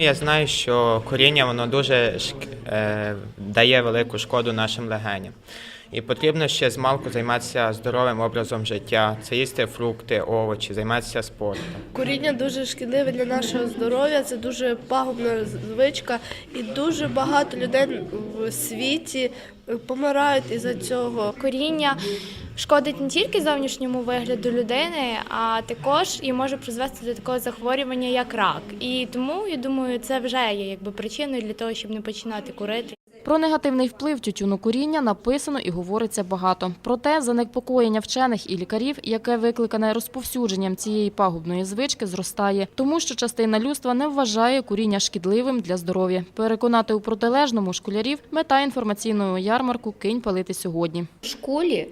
Я знаю, що коріння воно дуже шк- е, дає велику шкоду нашим легеням. І потрібно ще з малку займатися здоровим образом життя, це їсти фрукти, овочі, займатися спортом. Куріння дуже шкідливе для нашого здоров'я, це дуже пагубна звичка, і дуже багато людей в світі е, помирають із-за цього. Коріння шкодить не тільки зовнішньому вигляду людини, а також і може призвести до такого захворювання, як рак. І тому я думаю, це вже є якби причиною для того, щоб не починати курити. Про негативний вплив тютюнокуріння написано і говориться багато. Проте занепокоєння вчених і лікарів, яке викликане розповсюдженням цієї пагубної звички, зростає, тому що частина людства не вважає куріння шкідливим для здоров'я. Переконати у протилежному школярів мета інформаційного ярмарку Кинь палити сьогодні. В школі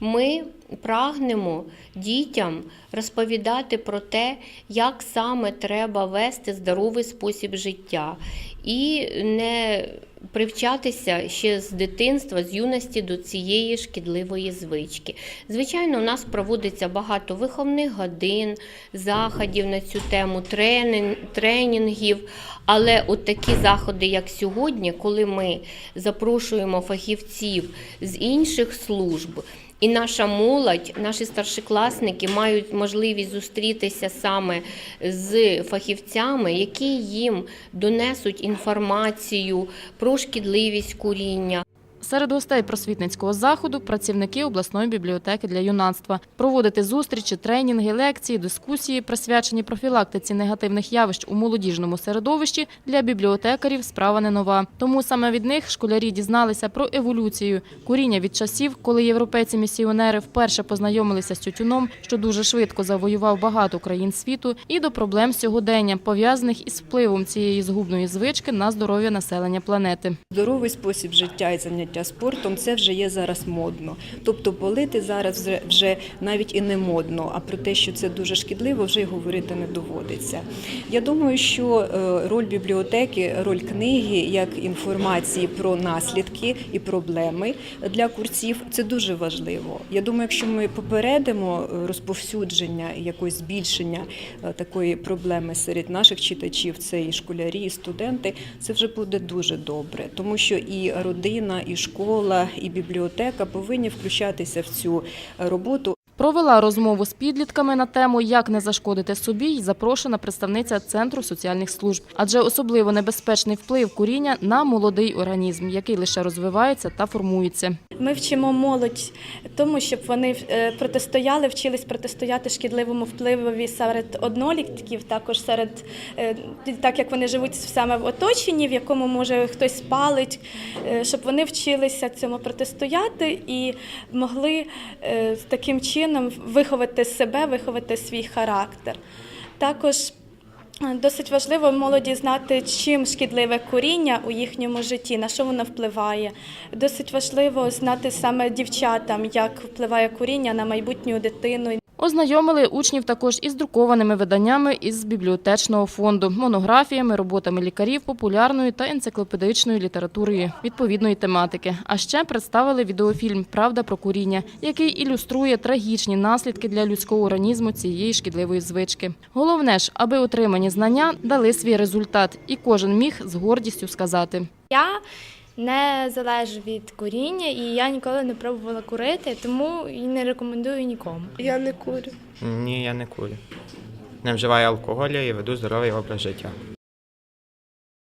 ми прагнемо дітям розповідати про те, як саме треба вести здоровий спосіб життя, і не привчатися ще з дитинства, з юності до цієї шкідливої звички. Звичайно, у нас проводиться багато виховних годин, заходів на цю тему, тренінгів. Але от такі заходи, як сьогодні, коли ми запрошуємо фахівців з інших служб, і наша молодь, наші старшокласники мають можливість зустрітися саме з фахівцями, які їм донесуть інформацію про шкідливість куріння. Серед гостей просвітницького заходу працівники обласної бібліотеки для юнацтва. Проводити зустрічі, тренінги, лекції, дискусії, присвячені профілактиці негативних явищ у молодіжному середовищі для бібліотекарів справа не нова. Тому саме від них школярі дізналися про еволюцію куріння від часів, коли європейці-місіонери вперше познайомилися з тютюном, що дуже швидко завоював багато країн світу, і до проблем сьогодення, пов'язаних із впливом цієї згубної звички на здоров'я населення планети. Здоровий спосіб життя і заняття спортом це вже є зараз модно. Тобто полити зараз вже- вже навіть і не модно, а про те, що це дуже шкідливо, вже й говорити не доводиться. Я думаю, що е, роль бібліотеки, роль книги як інформації про наслідки і проблеми для курців це дуже важливо. Я думаю, якщо ми попередимо е, розповсюдження якось збільшення е, такої проблеми серед наших читачів, це і школярі, і студенти, це вже буде дуже добре, тому що і родина, і школа, і бібліотека повинні включатися в цю роботу. Провела розмову з підлітками на тему Як не зашкодити собі й запрошена представниця Центру соціальних служб. Адже особливо небезпечний вплив куріння на молодий організм, який лише розвивається та формується. Ми вчимо молодь тому, щоб вони е, протистояли, вчились протистояти шкідливому впливові серед однолітків, також серед е, так як вони живуть саме в оточенні, в якому може хтось палить, е, щоб вони вчилися цьому протистояти і могли таким чином виховати себе, виховати свій характер. Також Е, Досить важливо молоді знати, чим шкідливе куріння у їхньому житті, на що воно впливає. Досить важливо знати саме дівчатам, як впливає куріння на майбутню дитину. Ознайомили учнів також із друкованими виданнями із бібліотечного фонду, монографіями, роботами лікарів, популярною та енциклопедичною літературою відповідної тематики. А ще представили відеофільм Правда про куріння, який ілюструє трагічні наслідки для людського організму цієї шкідливої звички. Головне ж, аби отримані знання дали свій результат, і кожен міг з гордістю сказати. Я не залежу від куріння, і я ніколи не пробувала курити, тому і не рекомендую нікому. Я не курю. Ні, я не курю. Не вживаю алкоголю і веду здоровий образ життя.